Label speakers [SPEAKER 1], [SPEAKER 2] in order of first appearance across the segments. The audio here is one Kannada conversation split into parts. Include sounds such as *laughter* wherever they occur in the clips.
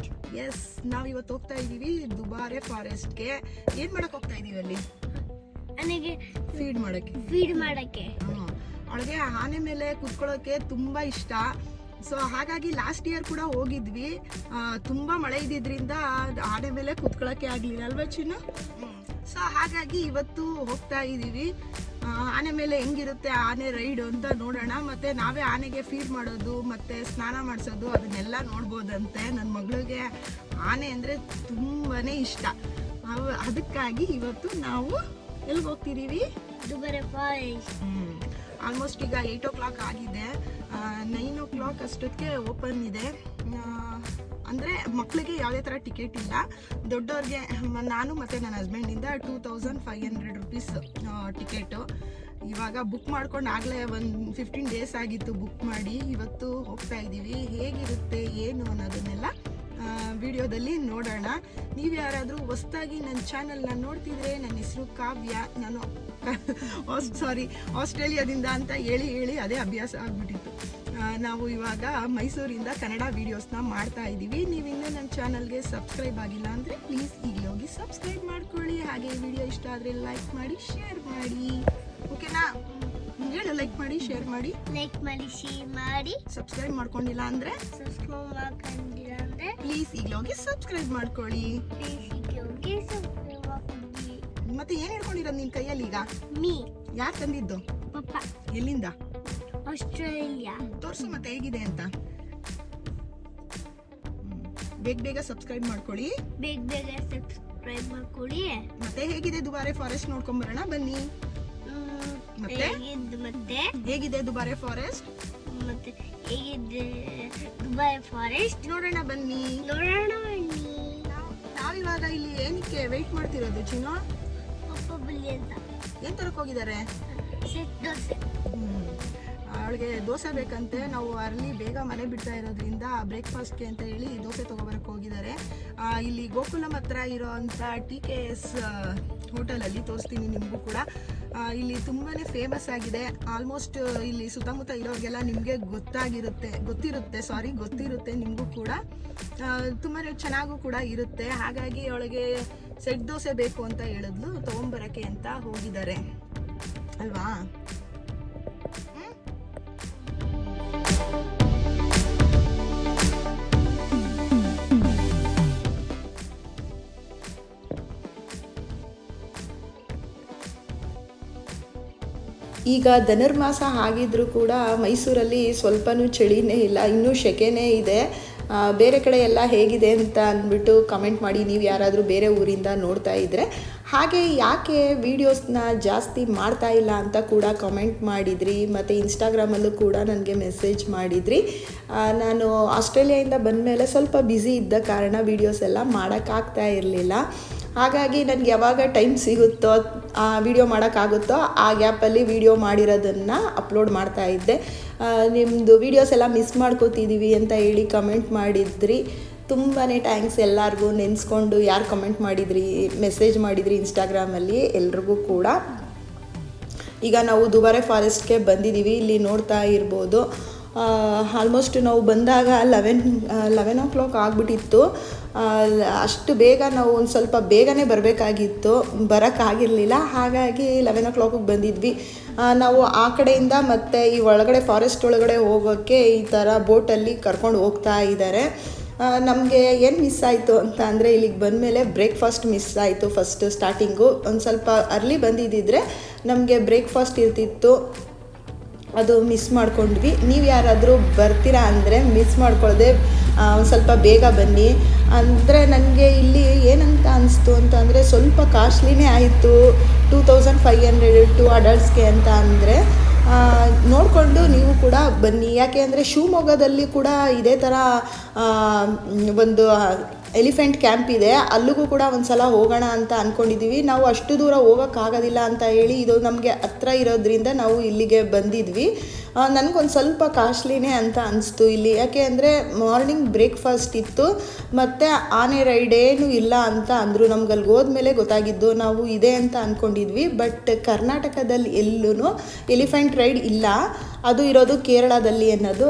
[SPEAKER 1] ಫಾರೆಸ್ಟ್
[SPEAKER 2] ಎಸ್ ನಾವು ಇವತ್ತು ಹೋಗ್ತಾ ಇದೀವಿ ದುಬಾರೆ ಫಾರೆಸ್ಟ್ಗೆ. ಏನು ಮಾಡೋಕೆ ಹೋಗ್ತಾ ಇದೀವಿ ಅಲ್ಲಿ?
[SPEAKER 1] ನನಗೆ
[SPEAKER 2] ಫೀಡ್ ಮಾಡಕ್ಕೆ.
[SPEAKER 1] ಫೀಡ್ ಮಾಡಕ್ಕೆ.
[SPEAKER 2] ಅವಳಿಗೆ ಆನೆ ಮೇಲೆ ಕುತ್ಕೊಳ್ಳೋಕೆ ತುಂಬಾ ಇಷ್ಟ. ಸೊ ಹಾಗಾಗಿ ಲಾಸ್ಟ್ ಇಯರ್ ಕೂಡ ಹೋಗಿದ್ವಿ. ತುಂಬಾ ಮಳೆ ಇದ್ದಿದ್ರಿಂದ ಆನೆ ಮೇಲೆ ಕುತ್ಕೊಳ್ಳೋಕೆ ಆಗ್ಲಿಲ್ಲ ಅಲ್ವಾ ಚಿನ್ನು? ಸೊ ಹಾಗಾಗಿ ಇವತ್ತು ಹೋಗ್ತಾ ಇದೀವಿ ಆ, ಆನೆ ಮೇಲೆ ಹೆಂಗಿರುತ್ತೆ, ಆನೆ ರೈಡ್ ಅಂತ ನೋಡೋಣ. ಮತ್ತೆ ನಾವೇ ಆನೆಗೆ ಫೀಡ್ ಮಾಡೋದು, ಮತ್ತೆ ಸ್ನಾನ ಮಾಡಿಸೋದು, ಅದನ್ನೆಲ್ಲ ನೋಡ್ಬೋದಂತೆ. ನನ್ನ ಮಗಳಿಗೆ ಆನೆ ಅಂದರೆ ತುಂಬಾ ಇಷ್ಟ. ಅದಕ್ಕಾಗಿ ಇವತ್ತು ನಾವು ಎಲ್ಲಿಗೆ
[SPEAKER 1] ಫಾರೆಸ್ಟ್
[SPEAKER 2] ಆಲ್ಮೋಸ್ಟ್ ಈಗ ಏಯ್ಟ್ ಓ ಕ್ಲಾಕ್ ಆಗಿದೆ. ನೈನ್ ಓ ಕ್ಲಾಕ್ ಅಷ್ಟೊತ್ತಿಗೆ ಓಪನ್ ಇದೆ. ಅಂದ್ರೆ ಮಕ್ಕಳಿಗೆ ಯಾವುದೇ ಥರ ಟಿಕೆಟ್ ಇಲ್ಲ. ದೊಡ್ಡವ್ರಿಗೆ, ನಾನು ಮತ್ತು ನನ್ನ ಹಸ್ಬೆಂಡಿಂದ two thousand five hundred rupees ticket ಇವಾಗ ಬುಕ್ ಮಾಡ್ಕೊಂಡು ಆಗಲೇ ಒಂದು ಫಿಫ್ಟೀನ್ ಡೇಸ್ ಆಗಿತ್ತು ಬುಕ್ ಮಾಡಿ. ಇವತ್ತು ಹೋಗ್ತಾ ಇದ್ದೀವಿ. ಹೇಗಿರುತ್ತೆ, ಏನು ಅನ್ನೋದನ್ನೆಲ್ಲ ವಿಡಿಯೋದಲ್ಲಿ ನೋಡೋಣ. ನೀವು ಯಾರಾದರೂ ಹೊಸ್ದಾಗಿ ನನ್ನ ಚಾನಲ್ನ ನೋಡ್ತಿದ್ರೆ ನನ್ನ ಹೆಸರು ಕಾವ್ಯ. ನಾನು *laughs* ಸಾರಿ ಆಸ್ಟ್ರೇಲಿಯಾದಿಂದ ಅಂತ ಹೇಳಿ ಹೇಳಿ ಅದೇ ಅಭ್ಯಾಸ ಆಗ್ಬಿಟ್ಟಿತ್ತು. ನಾವು ಇವಾಗ ಮೈಸೂರಿಂದ ಕನ್ನಡ ವಿಡಿಯೋಸ್ನ ಮಾಡ್ತಾ ಇದ್ದೀವಿ. ನೀವು ಇನ್ನೂ ನನ್ನ ಚಾನಲ್ಗೆ ಸಬ್ಸ್ಕ್ರೈಬ್ ಆಗಿಲ್ಲ ಅಂದರೆ ಪ್ಲೀಸ್ ಈಗ ಹೋಗಿ ಸಬ್ಸ್ಕ್ರೈಬ್ ಮಾಡ್ಕೊಳ್ಳಿ. ಹಾಗೆ ಈ ವಿಡಿಯೋ ಇಷ್ಟ ಆದರೆ ಲೈಕ್ ಮಾಡಿ ಶೇರ್ ಮಾಡಿ. ಓಕೆನಾ ಹೇಳು ಲೈಕ್ ಮಾಡಿ ಶೇರ್ ಮಾಡಿ.
[SPEAKER 1] ಲೈಕ್ ಮಾಡಿ ಶೇರ್ ಮಾಡಿ.
[SPEAKER 2] ಸಬ್ಸ್ಕ್ರೈಬ್ ಮಾಡ್ಕೊಂಡಿಲ್ಲ ಅಂದರೆ?
[SPEAKER 1] ಸಬ್ಸ್ಕ್ರೈಬ್ ಮಾಡ್ಕೊಂಡಿಲ್ಲ ಅಂದ್ರೆ?
[SPEAKER 2] ಪ್ಲೀಸ್ ಈಗ ಹೋಗಿ ಸಬ್ಸ್ಕ್ರೈಬ್ ಮಾಡ್ಕೊಳ್ಳಿ.
[SPEAKER 1] ಪ್ಲೀಸ್ ಹೋಗಿ ಸಬ್ಸ್ಕ್ರೈಬ್ ಮಾಡ್ಕೊಳ್ಳಿ
[SPEAKER 2] ಮತ್ತೆ ಏನು ಹಿಡ್ಕೊಂಡಿರೋದು ನಿನ್ನ ಕೈಯಲ್ಲಿ ಈಗ?
[SPEAKER 1] ಮೀ
[SPEAKER 2] ಯಾರು ತಂದಿದ್ದು?
[SPEAKER 1] ಪಪ್ಪ.
[SPEAKER 2] ಎಲ್ಲಿಂದ?
[SPEAKER 1] ಆಸ್ಟ್ರೇಲಿಯಾ
[SPEAKER 2] ತೋರಿಸು ಮತ್ತೆ ಹೇಗಿದೆ ಅಂತ. ಬೇಗ ಬೇಗ ಸಬ್ಸ್ಕ್ರೈಬ್ ಮಾಡ್ಕೊಳ್ಳಿ.
[SPEAKER 1] ಬೇಗ ಬೇಗ ಸಬ್ಸ್ಕ್ರೈಬ್ ಮಾಡ್ಕೊಳ್ಳಿ.
[SPEAKER 2] ಮತ್ತೆ ಹೇಗಿದೆ ದುಬಾರೆ ಫಾರೆಸ್ಟ್ ನೋಡ್ಕೊಂಡ್ ಬರೋಣ ಬನ್ನಿ ಮತ್ತೆ?
[SPEAKER 1] ಮತ್ತೆ?
[SPEAKER 2] ಹೇಗಿದೆ ದುಬಾರೆ ಫಾರೆಸ್ಟ್
[SPEAKER 1] ಮತ್ತೆ ಹೇಗಿದೆ ದುಬಾರೆ ಫಾರೆಸ್ಟ್
[SPEAKER 2] ನೋಡೋಣ ಬನ್ನಿ.
[SPEAKER 1] ನೋಡೋಣ ಬನ್ನಿ.
[SPEAKER 2] ನಾವ್- ನಾವಿವಾಗ ಇಲ್ಲಿ ಏನಕ್ಕೆ ವೆಯ್ಟ್ ಮಾಡ್ತಿರೋದು ಚಿನ್ನ?
[SPEAKER 1] ಪಪ್ಪ ಬಲ್ಲಿ ಅಂತ.
[SPEAKER 2] ಏನ್ ತರಕ್ ಹೋಗಿದ್ದಾರೆ?
[SPEAKER 1] ಸೆಟ್ ದೋಸೆ.
[SPEAKER 2] ಅವಳಿಗೆ ದೋಸೆ ಬೇಕಂತೆ, ನಾವು ಅರ್ಲಿ ಬೇಗ ಮನೆ ಬಿಡ್ತಾ ಇರೋದ್ರಿಂದ ಬ್ರೇಕ್ಫಾಸ್ಟ್ಗೆ ಅಂತ ಹೇಳಿ ದೋಸೆ ತೊಗೊಬರಕ್ಕೆ ಹೋಗಿದ್ದಾರೆ. ಇಲ್ಲಿ ಗೋಕುಲಂ ಹತ್ರ ಇರೋ ಅಂಥ ಟಿ ಕೆ ಎಸ್ ಹೋಟೆಲಲ್ಲಿ ತೋರಿಸ್ತೀನಿ ನಿಮಗೂ ಕೂಡ. ಇಲ್ಲಿ ತುಂಬಾ ಫೇಮಸ್ ಆಗಿದೆ. ಆಲ್ಮೋಸ್ಟ್ ಇಲ್ಲಿ ಸುತ್ತಮುತ್ತ ಇರೋರಿಗೆಲ್ಲ ನಿಮಗೆ ಗೊತ್ತಾಗಿರುತ್ತೆ, ಗೊತ್ತಿರುತ್ತೆ ಸಾರಿ ಗೊತ್ತಿರುತ್ತೆ ನಿಮಗೂ ಕೂಡ. ತುಂಬಾ ಚೆನ್ನಾಗೂ ಕೂಡ ಇರುತ್ತೆ. ಹಾಗಾಗಿ ಅವಳಿಗೆ ಸೆಟ್ ದೋಸೆ ಬೇಕು ಅಂತ ಹೇಳಿದ್ಲು, ತೊಗೊಂಬರಕ್ಕೆ ಅಂತ ಹೋಗಿದ್ದಾರೆ. ಅಲ್ವಾ? ಈಗ ಧನುರ್ಮಾಸ ಆಗಿದ್ರೂ ಕೂಡ ಮೈಸೂರಲ್ಲಿ ಸ್ವಲ್ಪನೂ ಚಳಿನೇ ಇಲ್ಲ, ಇನ್ನೂ ಸೆಕೆನೇ ಇದೆ. ಬೇರೆ ಕಡೆ ಎಲ್ಲ ಹೇಗಿದೆ ಅಂತ ಅಂದ್ಬಿಟ್ಟು ಕಮೆಂಟ್ ಮಾಡಿ, ನೀವು ಯಾರಾದರೂ ಬೇರೆ ಊರಿಂದ ನೋಡ್ತಾ ಇದ್ದರೆ ಹಾಗೆ ಯಾಕೆ ವೀಡಿಯೋಸ್ನ ಜಾಸ್ತಿ ಮಾಡ್ತಾ ಇಲ್ಲ ಅಂತ ಕೂಡ ಕಮೆಂಟ್ ಮಾಡಿದ್ರಿ, ಮತ್ತು ಇನ್ಸ್ಟಾಗ್ರಾಮಲ್ಲೂ ಕೂಡ ನನಗೆ ಮೆಸೇಜ್ ಮಾಡಿದ್ರಿ. ನಾನು ಆಸ್ಟ್ರೇಲಿಯಾಯಿಂದ ಬಂದಮೇಲೆ ಸ್ವಲ್ಪ ಬ್ಯುಸಿ ಇದ್ದ ಕಾರಣ ವೀಡಿಯೋಸ್ ಎಲ್ಲ ಮಾಡೋಕ್ಕಾಗ್ತಾ ಇರಲಿಲ್ಲ. ಹಾಗಾಗಿ ನನಗೆ ಯಾವಾಗ ಟೈಮ್ ಸಿಗುತ್ತೋ, ಆ ವಿಡಿಯೋ ಮಾಡೋಕ್ಕಾಗುತ್ತೋ ಆ ಗ್ಯಾಪಲ್ಲಿ ವಿಡಿಯೋ ಮಾಡಿರೋದನ್ನು ಅಪ್ಲೋಡ್ ಮಾಡ್ತಾ ಇದ್ದೆ. ನಿಮ್ಮದು ವೀಡಿಯೋಸ್ ಎಲ್ಲ ಮಿಸ್ ಮಾಡ್ಕೋತಿದ್ದೀವಿ ಅಂತ ಹೇಳಿ ಕಮೆಂಟ್ ಮಾಡಿದ್ರಿ. ತುಂಬಾ ಥ್ಯಾಂಕ್ಸ್ ಎಲ್ಲರಿಗೂ. ನೆನೆಸ್ಕೊಂಡು ಯಾರು ಕಮೆಂಟ್ ಮಾಡಿದ್ರಿ ಮೆಸೇಜ್ ಮಾಡಿದ್ರಿ ಇನ್ಸ್ಟಾಗ್ರಾಮಲ್ಲಿ ಎಲ್ರಿಗೂ ಕೂಡ. ಈಗ ನಾವು ದುಬಾರೆ ಫಾರೆಸ್ಟ್ಗೆ ಬಂದಿದ್ದೀವಿ ಇಲ್ಲಿ ನೋಡ್ತಾ ಇರ್ಬೋದು. ಆಲ್ಮೋಸ್ಟ್ ನಾವು ಬಂದಾಗ ಲೆವೆನ್ ಲೆವೆನ್ ಓ ಕ್ಲಾಕ್ ಆಗಿಬಿಟ್ಟಿತ್ತು. ಅಷ್ಟು ಬೇಗ ನಾವು ಒಂದು ಸ್ವಲ್ಪ ಬೇಗನೆ ಬರಬೇಕಾಗಿತ್ತು, ಬರೋಕ್ಕಾಗಿರಲಿಲ್ಲ. ಹಾಗಾಗಿ ಲೆವೆನ್ ಓ ಕ್ಲಾಕಿಗೆ ಬಂದಿದ್ವಿ. ನಾವು ಆ ಕಡೆಯಿಂದ ಮತ್ತು ಈ ಒಳಗಡೆ ಫಾರೆಸ್ಟ್ ಒಳಗಡೆ ಹೋಗೋಕ್ಕೆ ಈ ಥರ ಬೋಟಲ್ಲಿ ಕರ್ಕೊಂಡು ಹೋಗ್ತಾ ಇದ್ದಾರೆ ನಮಗೆ ಏನು ಮಿಸ್ ಆಯಿತು ಅಂತ ಅಂದರೆ ಇಲ್ಲಿಗೆ ಬಂದಮೇಲೆ ಬ್ರೇಕ್ಫಾಸ್ಟ್ ಮಿಸ್ ಆಯಿತು ಫಸ್ಟ್ ಸ್ಟಾರ್ಟಿಂಗು ಒಂದು ಸ್ವಲ್ಪ ಅರ್ಲಿ ಬಂದಿದ್ದಿದ್ರೆ ನಮಗೆ ಬ್ರೇಕ್ಫಾಸ್ಟ್ ಇರ್ತಿತ್ತು. ಅದು ಮಿಸ್ ಮಾಡ್ಕೊಂಡ್ವಿ. ನೀವು ಯಾರಾದರೂ ಬರ್ತೀರಾ ಅಂದರೆ ಮಿಸ್ ಮಾಡ್ಕೊಳ್ಳದೆ ಒಂದು ಸ್ವಲ್ಪ ಬೇಗ ಬನ್ನಿ. ಅಂದರೆ ನನಗೆ ಇಲ್ಲಿ ಏನಂತ ಅನಿಸ್ತು ಅಂತ ಅಂದರೆ ಸ್ವಲ್ಪ ಕಾಸ್ಟ್ಲಿನೇ ಆಯಿತು. Two thousand five hundred to ಅಡಲ್ಟ್ಸ್ಗೆ ಅಂತ ಅಂದರೆ ನೋಡಿಕೊಂಡು ನೀವು ಕೂಡ ಬನ್ನಿ. ಯಾಕೆ ಅಂದರೆ ಶಿವಮೊಗ್ಗದಲ್ಲಿ ಕೂಡ ಇದೇ ಥರ ಒಂದು ಎಲಿಫೆಂಟ್ ಕ್ಯಾಂಪ್ ಇದೆ. ಅಲ್ಲಿಗೂ ಕೂಡ ಒಂದು ಸಲ ಹೋಗೋಣ ಅಂತ ಅಂದ್ಕೊಂಡಿದ್ದೀವಿ ನಾವು ಅಷ್ಟು ದೂರ ಹೋಗೋಕ್ಕಾಗೋದಿಲ್ಲ ಅಂತ ಹೇಳಿ ಇದು ನಮಗೆ ಹತ್ರ ಇರೋದ್ರಿಂದ ನಾವು ಇಲ್ಲಿಗೆ ಬಂದಿದ್ವಿ. ನನಗೊಂದು ಸ್ವಲ್ಪ ಕಾಸ್ಟ್ಲಿನೇ ಅಂತ ಅನಿಸ್ತು ಇಲ್ಲಿ. ಯಾಕೆ ಅಂದರೆ ಮಾರ್ನಿಂಗ್ ಬ್ರೇಕ್ಫಾಸ್ಟ್ ಇತ್ತು, ಮತ್ತು ಆನೆ ರೈಡ್ ಏನು ಇಲ್ಲ ಅಂತ ಅಂದರು. ನಮ್ಗೆ ಅಲ್ಲಿ ಹೋದ್ಮೇಲೆ ಗೊತ್ತಾಗಿದ್ದು ನಾವು ಇದೆ ಅಂತ ಅಂದ್ಕೊಂಡಿದ್ವಿ ಬಟ್ ಕರ್ನಾಟಕದಲ್ಲಿ ಎಲ್ಲೂ ಎಲಿಫೆಂಟ್ ರೈಡ್ ಇಲ್ಲ. ಅದು ಇರೋದು ಕೇರಳದಲ್ಲಿ ಅನ್ನೋದು.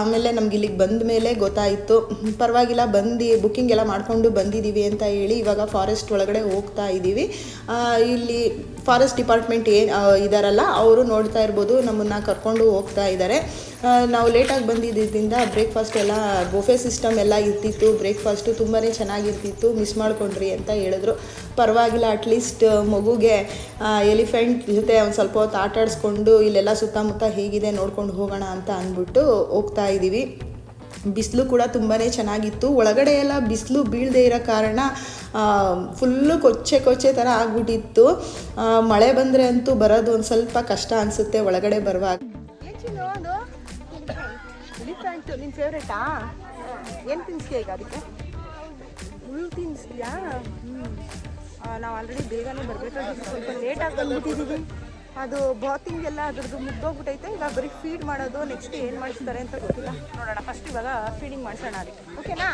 [SPEAKER 2] ಆಮೇಲೆ ನಮ್ಗೆ ಇಲ್ಲಿಗೆ ಬಂದ ಮೇಲೆ ಗೊತ್ತಾಯಿತು. ಪರವಾಗಿಲ್ಲ, ಬಂದು, ಬುಕ್ಕಿಂಗ್ ಎಲ್ಲ ಮಾಡಿಕೊಂಡು ಬಂದಿದ್ದೀವಿ ಅಂತ ಹೇಳಿ ಇವಾಗ ಫಾರೆಸ್ಟ್ ಒಳಗಡೆ ಹೋಗ್ತಾ ಇದ್ದೀವಿ ಇಲ್ಲಿ ಫಾರೆಸ್ಟ್ ಡಿಪಾರ್ಟ್ಮೆಂಟ್ ಏನು ಇದಾರಲ್ಲ, ಅವರು ನೋಡ್ತಾ ಇರ್ಬೋದು, ನಮ್ಮನ್ನು ಕರ್ಕೊಂಡು ಹೋಗ್ತಾ ಇದ್ದಾರೆ ನಾವು ಲೇಟಾಗಿ ಬಂದಿದ್ದರಿಂದ ಬ್ರೇಕ್ಫಾಸ್ಟ್ ಎಲ್ಲ ಬೊಫೆ ಸಿಸ್ಟಮ್ ಎಲ್ಲ ಇರ್ತಿತ್ತು. ಬ್ರೇಕ್ಫಾಸ್ಟು ತುಂಬಾ ಚೆನ್ನಾಗಿರ್ತಿತ್ತು. ಮಿಸ್ ಮಾಡ್ಕೊಂಡ್ರಿ ಅಂತ ಹೇಳಿದ್ರು. ಪರವಾಗಿಲ್ಲ ಅಟ್ಲೀಸ್ಟ್ ಮಗುಗೆ ಎಲಿಫೆಂಟ್ ಜೊತೆ ಒಂದು ಸ್ವಲ್ಪ ಹೊತ್ತು ಆಟ ಆಡಿಸ್ಕೊಂಡು ಇಲ್ಲೆಲ್ಲ ಸುತ್ತಮುತ್ತ ಹೇಗಿದೆ ನೋಡ್ಕೊಂಡು ಹೋಗೋಣ ಅಂತ ಅಂದ್ಬಿಟ್ಟು ಹೋಗ್ತಾ ಇದ್ದೀವಿ ಬಿಸಿಲು ಕೂಡ ತುಂಬಾ ಚೆನ್ನಾಗಿತ್ತು. ಒಳಗಡೆ ಎಲ್ಲ ಬಿಸಿಲು ಬೀಳದೆ ಇರೋ ಕಾರಣ ಫುಲ್ಲು ಕೊಚ್ಚೆ ಕೊಚ್ಚೆ ಥರ ಆಗ್ಬಿಟ್ಟಿತ್ತು. ಮಳೆ ಬಂದರೆ ಅಂತೂ ಬರೋದು ಒಂದು ಸ್ವಲ್ಪ ಕಷ್ಟ ಅನಿಸುತ್ತೆ ಒಳಗಡೆ ಬರುವಾಗ. ಏನು ಈಗ ಅದಕ್ಕೆ? ನಾವು ಆಲ್ರೆಡಿ ಬೇಗನೆ ಬರಬೇಕಾಗಿತ್ತು. ಸ್ವಲ್ಪ ಲೇಟಾಗಿ ಬಂದ್ಬಿಟ್ಟಿದ್ದೀವಿ ಅದು ಬಾತಿಂಗ್ ಎಲ್ಲ ಅದ್ರದ್ದು ಮುಗ್ದೋಗ್ಬಿಟ್ಟೈತೆ ಈಗ ಬರೀ ಫೀಡ್ ಮಾಡೋದು ನೆಕ್ಸ್ಟ್ ಏನು ಮಾಡಿಸ್ತಾರೆ ಅಂತ ಗೊತ್ತಿಲ್ಲ. ನೋಡೋಣ ಫಸ್ಟ್ ಇವಾಗ ಫೀಡಿಂಗ್ ಮಾಡಿಸೋಣ ಅದಕ್ಕೆ ಓಕೆನಾ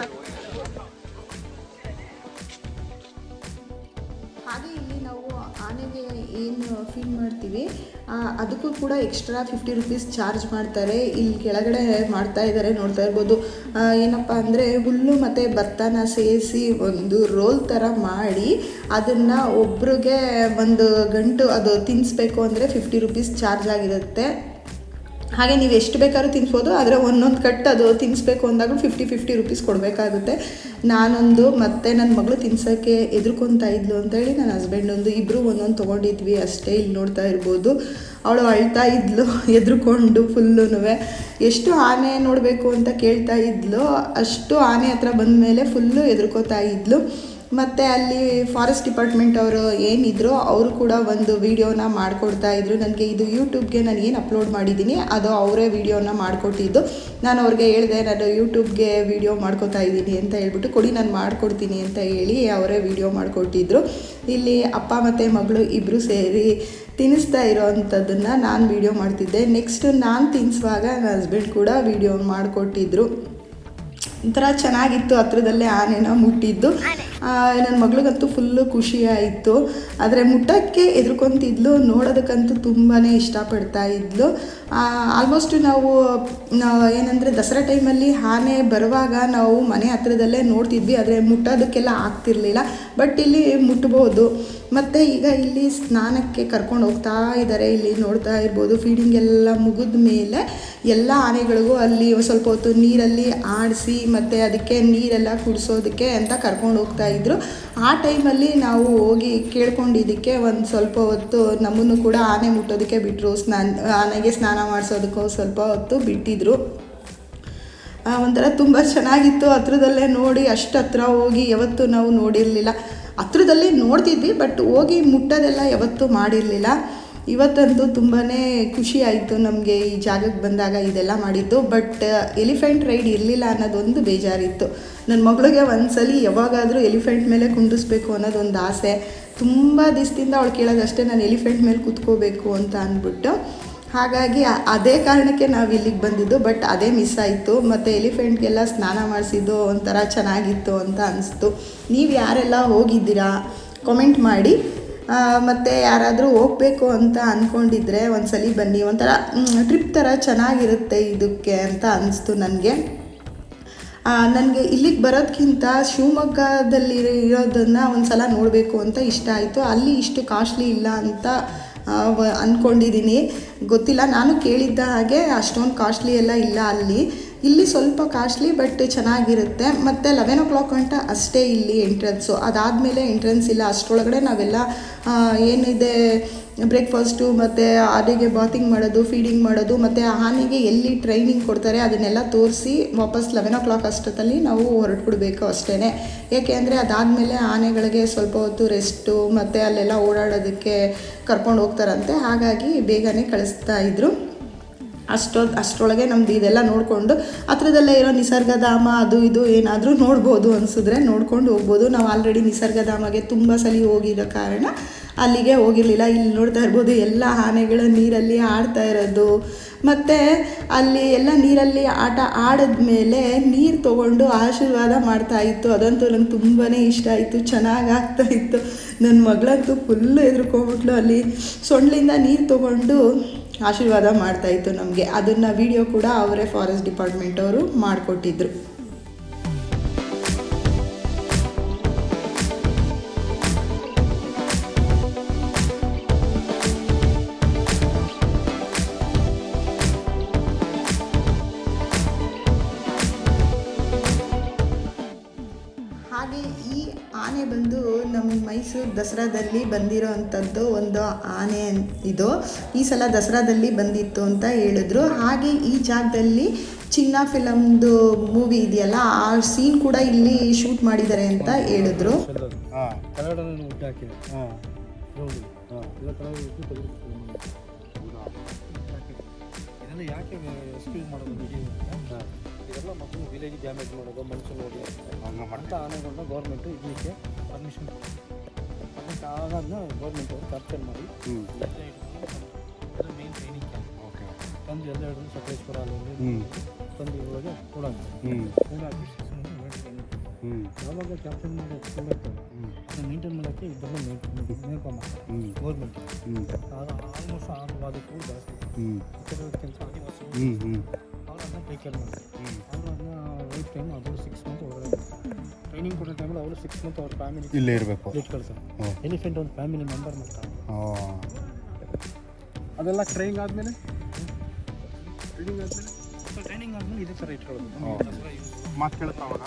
[SPEAKER 2] ಆನೆಗೆ ಏನು ಫೀಡ್ ಮಾಡ್ತೀವಿ ಅದಕ್ಕೂ ಕೂಡ ಎಕ್ಸ್ಟ್ರಾ ಫಿಫ್ಟಿ ರುಪೀಸ್ ಚಾರ್ಜ್ ಮಾಡ್ತಾರೆ. ಇಲ್ಲಿ ಕೆಳಗಡೆ ಮಾಡ್ತಾ ಇದ್ದಾರೆ ನೋಡ್ತಾ ಇರ್ಬೋದು. ಏನಪ್ಪ ಅಂದರೆ ಹುಲ್ಲು ಮತ್ತು ಭತ್ತನ ಸೇರಿಸಿ ಒಂದು ರೋಲ್ ಥರ ಮಾಡಿ ಅದನ್ನು ಒಬ್ರಿಗೆ ಒಂದು ಗಂಟು ಅದು ತಿನ್ನಿಸ್ಬೇಕು ಅಂದರೆ ಫಿಫ್ಟಿ ರುಪೀಸ್ ಚಾರ್ಜ್ ಆಗಿರುತ್ತೆ. ಹಾಗೆ ನೀವು ಎಷ್ಟು ಬೇಕಾದ್ರೂ ತಿನ್ಬೋದು, ಆದರೆ ಒಂದೊಂದು ಕಟ್ ಅದು ತಿನ್ನಿಸ್ಬೇಕು ಅಂದಾಗ ಫಿಫ್ಟಿ ಫಿಫ್ಟಿ ರುಪೀಸ್ ಕೊಡಬೇಕಾಗುತ್ತೆ. ನಾನೊಂದು ಮತ್ತೆ ನನ್ನ ಮಗಳು ತಿನ್ಸೋಕ್ಕೆ ಎದುರ್ಕೊತಾ ಇದ್ಲು ಅಂತೇಳಿ ನನ್ನ ಹಸ್ಬೆಂಡ್ ಒಂದು ಇಬ್ಬರು ಒಂದೊಂದು ತೊಗೊಂಡಿದ್ವಿ ಅಷ್ಟೇ, ಇಲ್ಲಿ ನೋಡ್ತಾ ಇರ್ಬೋದು. ಅವಳು ಅಳ್ತಾ ಇದ್ಲು *laughs* ಎದುರುಕೊಂಡು ಫುಲ್ಲೂ ಎಷ್ಟು ಆನೆ ನೋಡಬೇಕು ಅಂತ ಕೇಳ್ತಾ ಇದ್ಲು. ಅಷ್ಟು ಆನೆ ಹತ್ರ ಬಂದ ಮೇಲೆ ಫುಲ್ಲು ಎದುರ್ಕೋತಾ ಇದ್ಲು. ಮತ್ತು ಅಲ್ಲಿ ಫಾರೆಸ್ಟ್ ಡಿಪಾರ್ಟ್ಮೆಂಟ್ ಅವರು ಏನಿದ್ರು, ಅವರು ಕೂಡ ಒಂದು ವೀಡಿಯೋನ ಮಾಡಿಕೊಡ್ತಾ ಇದ್ರು. ನನಗೆ ಇದು ಯೂಟ್ಯೂಬ್ಗೆ ನಾನು ಏನು ಅಪ್ಲೋಡ್ ಮಾಡಿದ್ದೀನಿ ಅದು ಅವರೇ ವೀಡಿಯೋನ ಮಾಡಿಕೊಟ್ಟಿದ್ದು. ನಾನು ಅವ್ರಿಗೆ ಹೇಳಿದೆ, ನಾನು ಯೂಟ್ಯೂಬ್ಗೆ ವಿಡಿಯೋ ಮಾಡ್ಕೊತಾ ಇದ್ದೀನಿ ಅಂತ ಹೇಳ್ಬಿಟ್ಟು, ಕೊಡಿ ನಾನು ಮಾಡಿಕೊಡ್ತೀನಿ ಅಂತ ಹೇಳಿ ಅವರೇ ವೀಡಿಯೋ ಮಾಡಿಕೊಟ್ಟಿದ್ರು. ಇಲ್ಲಿ ಅಪ್ಪ ಮತ್ತು ಮಗಳು ಇಬ್ಬರು ಸೇರಿ ತಿನ್ನಿಸ್ತಾ ಇರೋವಂಥದ್ದನ್ನು ನಾನು ವೀಡಿಯೋ ಮಾಡ್ತಿದ್ದೆ. ನೆಕ್ಸ್ಟ್ ನಾನು ತಿನ್ನಿಸುವಾಗ ನನ್ನ ಹಸ್ಬೆಂಡ್ ಕೂಡ ವೀಡಿಯೋ ಮಾಡಿಕೊಟ್ಟಿದ್ರು. ಒಂಥರ ಚೆನ್ನಾಗಿತ್ತು, ಹತ್ರದಲ್ಲೇ ಆನೆನ ಮುಟ್ಟಿದ್ದು. ನನ್ನ ಮಗಳಿಗಂತೂ ಫುಲ್ಲು ಖುಷಿ ಆಯಿತು. ಆದರೆ ಮುಟ್ಟಕ್ಕೆ ಎದುರ್ಕೊತಿದ್ಲು, ನೋಡೋದಕ್ಕಂತೂ ತುಂಬಾ ಇಷ್ಟಪಡ್ತಾ ಇದ್ಲು. ಆಲ್ಮೋಸ್ಟ್ ನಾವು ಏನಂದರೆ ದಸರಾ ಟೈಮಲ್ಲಿ ಆನೆ ಬರುವಾಗ ನಾವು ಮನೆ ಹತ್ರದಲ್ಲೇ ನೋಡ್ತಿದ್ವಿ. ಆದರೆ ಮುಟ್ಟೋದಕ್ಕೆಲ್ಲ ಆಗ್ತಿರ್ಲಿಲ್ಲ. ಬಟ್ ಇಲ್ಲಿ ಮುಟ್ಬೋದು. ಮತ್ತು ಈಗ ಇಲ್ಲಿ ಸ್ನಾನಕ್ಕೆ ಕರ್ಕೊಂಡು ಹೋಗ್ತಾ ಇದ್ದಾರೆ ಇಲ್ಲಿ ನೋಡ್ತಾ ಇರ್ಬೋದು. ಫೀಡಿಂಗ್ ಎಲ್ಲ ಮುಗಿದ ಮೇಲೆ ಎಲ್ಲ ಆನೆಗಳಿಗೂ ಅಲ್ಲಿ ಸ್ವಲ್ಪ ಹೊತ್ತು ನೀರಲ್ಲಿ ಆಡಿಸಿ ಮತ್ತು ಅದಕ್ಕೆ ನೀರೆಲ್ಲ ಕುಡಿಸೋದಕ್ಕೆ ಅಂತ ಕರ್ಕೊಂಡು ಹೋಗ್ತಾ ಇದ್ರು. ಆ ಟೈಮಲ್ಲಿ ನಾವು ಹೋಗಿ ಕೇಳ್ಕೊಂಡಿದ್ದಕ್ಕೆ ಒಂದು ಸ್ವಲ್ಪ ಹೊತ್ತು ನಮ್ಮನ್ನು ಕೂಡ ಆನೆ ಮುಟ್ಟೋದಕ್ಕೆ ಬಿಟ್ಟರು ಸ್ನಾನ, ಆನೆಗೆ ಸ್ನಾನ ಮಾಡಿಸೋದಕ್ಕೂ ಸ್ವಲ್ಪ ಹೊತ್ತು ಬಿಟ್ಟಿದ್ರು. ಒಂಥರ ತುಂಬ ಚೆನ್ನಾಗಿತ್ತು. ಹತ್ರದಲ್ಲೇ ನೋಡಿ, ಅಷ್ಟು ಹತ್ರ ಹೋಗಿ ಯಾವತ್ತೂ ನಾವು ನೋಡಿರಲಿಲ್ಲ. ಹತ್ರದಲ್ಲೇ ನೋಡ್ತಿದ್ವಿ, ಬಟ್ ಹೋಗಿ ಮುಟ್ಟೋದೆಲ್ಲ ಯಾವತ್ತೂ ಮಾಡಿರಲಿಲ್ಲ. ಇವತ್ತಂತೂ ತುಂಬಾ ಖುಷಿ ಆಯಿತು ನಮಗೆ ಈ ಜಾಗಕ್ಕೆ ಬಂದಾಗ ಇದೆಲ್ಲ ಮಾಡಿದ್ದು. ಬಟ್ ಎಲಿಫೆಂಟ್ ರೈಡ್ ಇರಲಿಲ್ಲ ಅನ್ನೋದೊಂದು ಬೇಜಾರಿತ್ತು. ನನ್ನ ಮಗಳಿಗೆ ಒಂದ್ಸಲಿ ಯಾವಾಗಾದರೂ ಎಲಿಫೆಂಟ್ ಮೇಲೆ ಕುಂಡಿಸ್ಬೇಕು ಅನ್ನೋದೊಂದು ಆಸೆ. ತುಂಬ ದಿವಸದಿಂದ ಅವಳು ಕೇಳೋದಷ್ಟೇ ನಾನು ಎಲಿಫೆಂಟ್ ಮೇಲೆ ಕೂತ್ಕೋಬೇಕು ಅಂತ ಅಂದ್ಬಿಟ್ಟು. ಹಾಗಾಗಿ ಅದೇ ಕಾರಣಕ್ಕೆ ನಾವು ಇಲ್ಲಿಗೆ ಬಂದಿದ್ದು. ಬಟ್ ಅದೇ ಮಿಸ್ ಆಯಿತು. ಮತ್ತು ಎಲಿಫೆಂಟ್ಗೆಲ್ಲ ಸ್ನಾನ ಮಾಡಿಸಿದ್ದು, ಒಂಥರ ಚೆನ್ನಾಗಿತ್ತು ಅಂತ ಅನಿಸ್ತು. ನೀವು ಯಾರೆಲ್ಲ ಹೋಗಿದ್ದೀರಾ ಕಾಮೆಂಟ್ ಮಾಡಿ. ಮತ್ತು ಯಾರಾದರೂ ಹೋಗಬೇಕು ಅಂತ ಅಂದ್ಕೊಂಡಿದ್ರೆ ಒಂದ್ಸಲಿ ಬನ್ನಿ. ಒಂಥರ ಟ್ರಿಪ್ ಥರ ಚೆನ್ನಾಗಿರುತ್ತೆ ಇದಕ್ಕೆ ಅಂತ ಅನಿಸ್ತು ನನಗೆ. ನನಗೆ ಇಲ್ಲಿಗೆ ಬರೋದಕ್ಕಿಂತ ಶಿವಮೊಗ್ಗದಲ್ಲಿ ಇರೋದನ್ನು ಒಂದು ಸಲ ನೋಡಬೇಕು ಅಂತ ಇಷ್ಟ ಆಯಿತು. ಅಲ್ಲಿ ಇಷ್ಟು ಕಾಸ್ಟ್ಲಿ ಇಲ್ಲ ಅಂತ ಅಂದ್ಕೊಂಡಿದ್ದೀನಿ ಗೊತ್ತಿಲ್ಲ, ನಾನು ಕೇಳಿದ್ದ ಹಾಗೆ ಅಷ್ಟೊಂದು ಕಾಸ್ಟ್ಲಿ ಎಲ್ಲ ಇಲ್ಲ ಅಲ್ಲಿ. ಇಲ್ಲಿ ಸ್ವಲ್ಪ ಕಾಸ್ಟ್ಲಿ ಬಟ್ ಚೆನ್ನಾಗಿರುತ್ತೆ. ಮತ್ತು ಲೆವೆನ್ ಓ ಕ್ಲಾಕ್ ಗಂಟ ಅಷ್ಟೇ ಇಲ್ಲಿ ಎಂಟ್ರೆನ್ಸು ಅದಾದಮೇಲೆ ಎಂಟ್ರೆನ್ಸ್ ಇಲ್ಲ. ಅಷ್ಟರೊಳಗಡೆ ನಾವೆಲ್ಲ ಏನಿದೆ ಬ್ರೇಕ್ಫಾಸ್ಟು ಮತ್ತು ಆನೆಗೆ ಬಾತಿಂಗ್ ಮಾಡೋದು ಫೀಡಿಂಗ್ ಮಾಡೋದು, ಮತ್ತು ಆನೆಗೆ ಎಲ್ಲಿ ಟ್ರೈನಿಂಗ್ ಕೊಡ್ತಾರೆ ಅದನ್ನೆಲ್ಲ ತೋರಿಸಿ ವಾಪಸ್ ಲೆವೆನ್ ಓ ಕ್ಲಾಕ್ ಅಷ್ಟೊತ್ತಲ್ಲಿ ನಾವು ಹೊರಟ್ಬಿಡ್ಬೇಕು ಅಷ್ಟೇ ಏಕೆ ಅಂದರೆ ಅದಾದಮೇಲೆ ಆನೆಗಳಿಗೆ ಸ್ವಲ್ಪ ಹೊತ್ತು ರೆಸ್ಟು ಮತ್ತು ಅಲ್ಲೆಲ್ಲ ಓಡಾಡೋದಕ್ಕೆ ಕರ್ಕೊಂಡು ಹೋಗ್ತಾರಂತೆ. ಹಾಗಾಗಿ ಬೇಗನೆ ಕಳಿಸ್ತಾ ಇದ್ರು. ಅಷ್ಟೊ ಅಷ್ಟರೊಳಗೆ ನಮ್ದು ಇದೆಲ್ಲ ನೋಡಿಕೊಂಡು ಹತ್ರದಲ್ಲೇ ಇರೋ ನಿಸರ್ಗಧಾಮ ಅದು ಇದು ಏನಾದರೂ ನೋಡ್ಬೋದು ಅನಿಸಿದ್ರೆ ನೋಡ್ಕೊಂಡು ಹೋಗ್ಬೋದು. ನಾವು ಆಲ್ರೆಡಿ ನಿಸರ್ಗಧಾಮಗೆ ತುಂಬ ಸಲ ಹೋಗಿರೋ ಕಾರಣ ಅಲ್ಲಿಗೆ ಹೋಗಿರಲಿಲ್ಲ. ಇಲ್ಲಿ ನೋಡ್ತಾ ಇರ್ಬೋದು ಎಲ್ಲ ಆನೆಗಳು ನೀರಲ್ಲಿ ಆಡ್ತಾ ಇರೋದು. ಮತ್ತು ಅಲ್ಲಿ ಎಲ್ಲ ನೀರಲ್ಲಿ ಆಟ ಆಡಿದ್ಮೇಲೆ ನೀರು ತೊಗೊಂಡು ಆಶೀರ್ವಾದ ಮಾಡ್ತಾ ಇತ್ತು. ಅದಂತೂ ನಂಗೆ ತುಂಬಾ ಇಷ್ಟ ಆಯಿತು. ಚೆನ್ನಾಗಿ ಆಗ್ತಾ ಇತ್ತು. ನನ್ನ ಮಗಳಂತೂ ಫುಲ್ಲು ಎದುರ್ಕೊಂಡ್ಬಿಟ್ಲು ಅಲ್ಲಿ. ಸೊಂಡ್ಲಿಂದ ನೀರು ತೊಗೊಂಡು ಆಶೀರ್ವಾದ ಮಾಡ್ತಾ ಇತ್ತು ನಮಗೆ. ಅದನ್ನು ವಿಡಿಯೋ ಕೂಡ ಅವರೇ ಫಾರೆಸ್ಟ್ ಡಿಪಾರ್ಟ್ಮೆಂಟ್ ಅವರು ಮಾಡಿಕೊಟ್ಟಿದ್ರು. ಮೈಸೂರು ದಸರಾದಲ್ಲಿ ಬಂದಿರೋ ಅಂಥದ್ದು ಒಂದು ಆನೆ ಇದು. ಈ ಸಲ ದಸರಾದಲ್ಲಿ ಬಂದಿತ್ತು ಅಂತ ಹೇಳಿದ್ರು. ಹಾಗೆ ಈ ಜಾಗದಲ್ಲಿ ಚಿನ್ನ ಫಿಲಮ್ದು ಮೂವಿ ಇದೆಯಲ್ಲ, ಆ ಸೀನ್ ಕೂಡ ಇಲ್ಲಿ ಶೂಟ್ ಮಾಡಿದ್ದಾರೆ ಅಂತ ಹೇಳಿದ್ರು.
[SPEAKER 3] ಯಾಕೆ ಮಾಡೋದು? ಡ್ಯಾಮೇಜ್ ಮಾಡೋದು ಮನುಷ್ಯ ನೋಡಿ ಅಂತ ಆನೆಗಳನ್ನ ಗೌರ್ಮೆಂಟು ಇದಕ್ಕೆ ಪರ್ಮಿಷನ್ ಅದಕ್ಕೆ ಆಗಾದ್ನ ಗೌರ್ಮೆಂಟ್ ಅವರು ಕ್ಯಾಪ್ಚರ್ ಮಾಡಿ ಮೇನ್ ಟ್ರೈನಿಂಗ್
[SPEAKER 4] ಓಕೆ
[SPEAKER 3] ತಂದು ಎಲ್ಲ ಹಿಡಿದು ಸಕಲೇಶ್ವರ ಅಲ್ಲಿ ತಂದು ಇದ್ರೊಳಗೆ ಕೂಡಾಗ
[SPEAKER 4] ಹ್ಞೂ
[SPEAKER 3] ಕೂಡ ಹಾಕಿ training.
[SPEAKER 4] ಹ್ಞೂ
[SPEAKER 3] ಯಾವಾಗ ಕ್ಯಾಪ್ಚರ್ ಮಾಡಿ
[SPEAKER 4] ಹ್ಞೂ
[SPEAKER 3] ಅದನ್ನ ಮೇಂಟೈನ್ ಮಾಡೋಕ್ಕೆ ಇಬ್ಬರನ್ನ ನೇಮಕ ಮಾಡ್ತಾರೆ ಗೌರ್ಮೆಂಟ್ ಆಲ್ಮೋಸ್ಟ್ ಆರು ಕೂಡ ಜಾಸ್ತಿ ಕೆಲಸ ಆದಿವಾಸಿ ಅವ್ರು ಅದನ್ನ ಟೇಕ್ ಕೇರ್ ಮಾಡ್ತಾರೆ. ಅವರು ಅದನ್ನ ಲೈಫ್ ಟೈಮ್ ಅದು ಸಿಕ್ಸ್ ಮಂತ್ ಟ್ರೈನಿಂಗ್ ಕೊಡೋ ಟೈಮಲ್ಲಿ ಅವರು ಸಿಕ್ಸ್ ಮಂತ್ ಅವ್ರ ಫ್ಯಾಮಿಲಿ
[SPEAKER 4] ಇಲ್ಲೇ ಇರಬೇಕು. ಹ್ಞೂ
[SPEAKER 3] ಎಲಿಫೆಂಟ್ ಒಂದು ಫ್ಯಾಮಿಲಿ ಮೆಂಬರ್ ಮಾಡ್ತಾರೆ
[SPEAKER 4] ಅದೆಲ್ಲ ಟ್ರೈನಿಂಗ್ ಆದಮೇಲೆ? ಟ್ರೈನಿಂಗ್ ಆದಮೇಲೆ?
[SPEAKER 3] ಸೊ ಟ್ರೈನಿಂಗ್ ಆದಮೇಲೆ ಇದೇ ಥರ ಇಟ್ಕೊಳ್ಳೋದು.
[SPEAKER 4] ಹ್ಞೂ.
[SPEAKER 3] ದಸರಾ use.
[SPEAKER 4] ಮಾತು ಕೇಳ್ತಾವಾಗ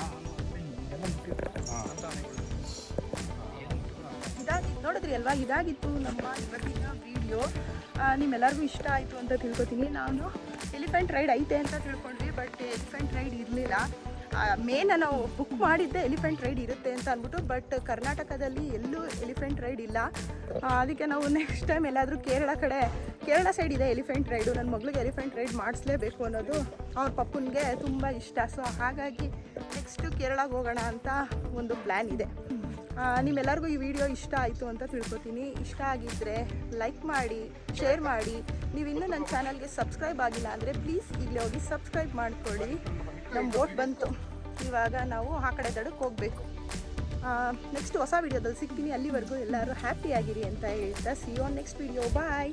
[SPEAKER 3] ಇದೆಲ್ಲ ಮುಟ್ಟಿರ್ತಾರೆ.
[SPEAKER 4] ಹಾಂ.
[SPEAKER 3] ಅಂತ ಆನೆಗಳು.
[SPEAKER 2] ಇದಾಗಿ ನೋಡಿದ್ರಿ ಅಲ್ವಾ? ಇದಾಗಿತ್ತು ನಮ್ಮ ಇವತ್ತಿನ ವಿಡಿಯೋ ನಿಮ್ಮೆಲ್ಲರಿಗೂ ಇಷ್ಟ ಆಯಿತು ಅಂತ ತಿಳ್ಕೊತೀನಿ. ನಾನು ಎಲಿಫೆಂಟ್ ರೈಡ್ ಐತೆ ಅಂತ ತಿಳ್ಕೊಂಡ್ವಿ ಬಟ್ ಎಲಿಫೆಂಟ್ ರೈಡ್ ಇರಲಿಲ್ಲ. ಮೇನ್ ನಾವು ಬುಕ್ ಮಾಡಿದ್ದೆ ಎಲಿಫೆಂಟ್ ರೈಡ್ ಇರುತ್ತೆ ಅಂತ ಅಂದ್ಬಿಟ್ಟು, ಬಟ್ ಕರ್ನಾಟಕದಲ್ಲಿ ಎಲ್ಲೂ ಎಲಿಫೆಂಟ್ ರೈಡ್ ಇಲ್ಲ. ಅದಕ್ಕೆ ನಾವು ನೆಕ್ಸ್ಟ್ ಟೈಮ್ ಎಲ್ಲಾದರೂ ಕೇರಳ ಕಡೆ, ಕೇರಳ ಸೈಡ್ ಇದೆ ಎಲಿಫೆಂಟ್ ರೈಡು. ನನ್ನ ಮಗಳಿಗೆ ಎಲಿಫೆಂಟ್ ರೈಡ್ ಮಾಡಿಸ್ಲೇಬೇಕು ಅನ್ನೋದು ಅವ್ರ ಪಪ್ಪನಿಗೆ ತುಂಬ ಇಷ್ಟ. ಸೊ ಹಾಗಾಗಿ ನೆಕ್ಸ್ಟು ಕೇರಳಗೆ ಹೋಗೋಣ ಅಂತ ಒಂದು ಪ್ಲ್ಯಾನ್ ಇದೆ. ನಿಮ್ಮೆಲ್ಲರಿಗೂ ಈ ವಿಡಿಯೋ ಇಷ್ಟ ಆಯಿತು ಅಂತ ತಿಳ್ಕೊತೀನಿ. ಇಷ್ಟ ಆಗಿದ್ದರೆ ಲೈಕ್ ಮಾಡಿ ಶೇರ್ ಮಾಡಿ. ನೀವು ಇನ್ನೂ ನನ್ನ ಚಾನಲ್ಗೆ ಸಬ್ಸ್ಕ್ರೈಬ್ ಆಗಿಲ್ಲ ಅಂದರೆ ಪ್ಲೀಸ್ ಇಲ್ಲಿ ಹೋಗಿ ಸಬ್ಸ್ಕ್ರೈಬ್ ಮಾಡಿಕೊಳ್ಳಿ. ನಮ್ಮ ಬೋಟ್ ಬಂತು. ಇವಾಗ ನಾವು ಆ ಕಡೆ ದಡಕ್ಕೆ ಹೋಗಬೇಕು. ನೆಕ್ಸ್ಟ್ ಹೊಸ ವಿಡಿಯೋದಲ್ಲಿ ಸಿಗ್ತೀನಿ. ಅಲ್ಲಿವರೆಗೂ ಎಲ್ಲರೂ ಹ್ಯಾಪಿಯಾಗಿರಿ ಅಂತ ಹೇಳ್ತಾ see on next video bye